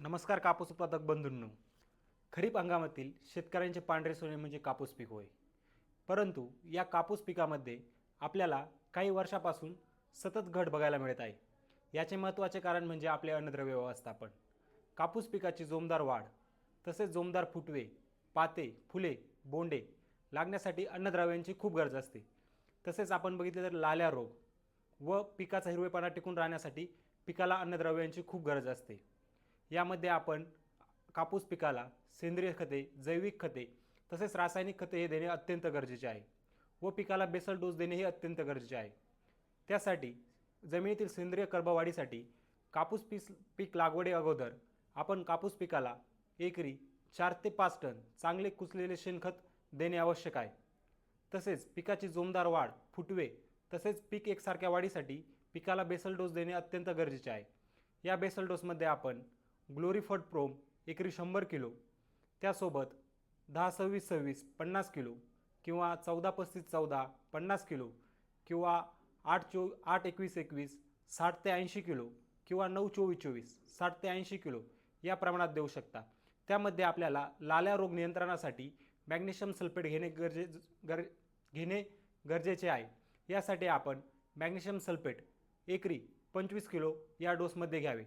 नमस्कार कापूस उत्पादक बंधूंनो. खरीप हंगामातील शेतकऱ्यांचे पांढरे सोने म्हणजे कापूस पीक होय. परंतु या कापूस पिकामध्ये आपल्याला काही वर्षापासून सतत घट बघायला मिळत आहे. याचे महत्त्वाचे कारण म्हणजे आपले अन्नद्रव्य व्यवस्थापन. कापूस पिकाची जोमदार वाढ तसेच जोमदार फुटवे पाते फुले बोंडे लागण्यासाठी अन्नद्रव्यांची खूप गरज असते. तसेच आपण बघितले तर लाल्या रोग व पिकाचा हिरवेपणा टिकून राहण्यासाठी पिकाला अन्नद्रव्यांची खूप गरज असते. यामध्ये आपण कापूस पिकाला सेंद्रिय खते जैविक खते तसेच रासायनिक खते हे देणे अत्यंत गरजेचे आहे व पिकाला बेसल डोस देणे हे अत्यंत गरजेचे आहे. त्यासाठी जमिनीतील सेंद्रिय कर्बवाढीसाठी कापूस पीस पीक लागवडी अगोदर आपण कापूस पिकाला एकरी चार ते पाच टन चांगले कुचलेले शेणखत देणे आवश्यक आहे. तसेच पिकाची जोमदार वाढ फुटवे तसेच पीक एकसारख्या वाढीसाठी पिकाला बेसल डोस देणे अत्यंत गरजेचे आहे. या बेसल डोसमध्ये आपण ग्लोरीफड प्रोम एकरी शंभर किलो त्यासोबत दहा सव्वीस सव्वीस पन्नास किलो किंवा चौदा पस्तीस चौदा पन्नास किलो किंवा आठ चो आठ एकवीस एकवीस साठ ते ऐंशी किलो किंवा नऊ चोवीस चोवीस साठ ते ऐंशी किलो या प्रमाणात देऊ शकता. त्यामध्ये आपल्याला लाल्या रोग नियंत्रणासाठी मॅग्नेशियम सल्फेट घेणे गरजे गर घेणे गरजेचे आहे. यासाठी आपण मॅग्नेशियम सल्फेट एकरी पंचवीस किलो या डोसमध्ये घ्यावे.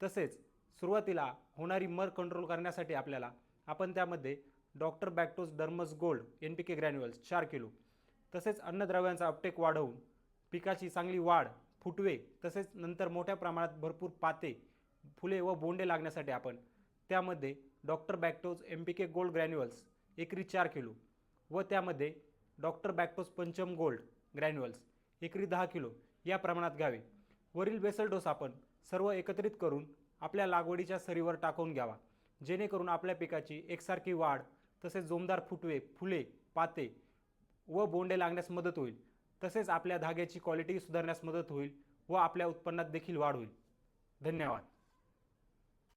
तसेच सुरुवातीला होणारी मर कंट्रोल करण्यासाठी आपल्याला आपण त्यामध्ये डॉक्टर बॅक्टोज dermis gold N P K granules चार किलो तसेच अन्नद्रव्यांचा अपटेक वाढवून पिकाची चांगली वाढ फुटवे तसेच नंतर मोठ्या प्रमाणात भरपूर पाते फुले व बोंडे लागण्यासाठी आपण त्यामध्ये doctor Bactos M P K gold granules एकरी चार किलो व त्यामध्ये doctor Bactos Pancham gold granules एकरी दहा किलो या प्रमाणात घ्यावे. वरील बेसल डोस आपण सर्व एकत्रित करून आपल्या लागवडीच्या सरीवर टाकून घ्यावा. जेणेकरून आपल्या पिकाची एकसारखी वाढ तसेच जोमदार फुटवे फुले पाते व बोंडे लागण्यास मदत होईल. तसेच आपल्या धाग्याची क्वालिटी सुधारण्यास मदत होईल व आपल्या उत्पन्नात देखील वाढ होईल. धन्यवाद.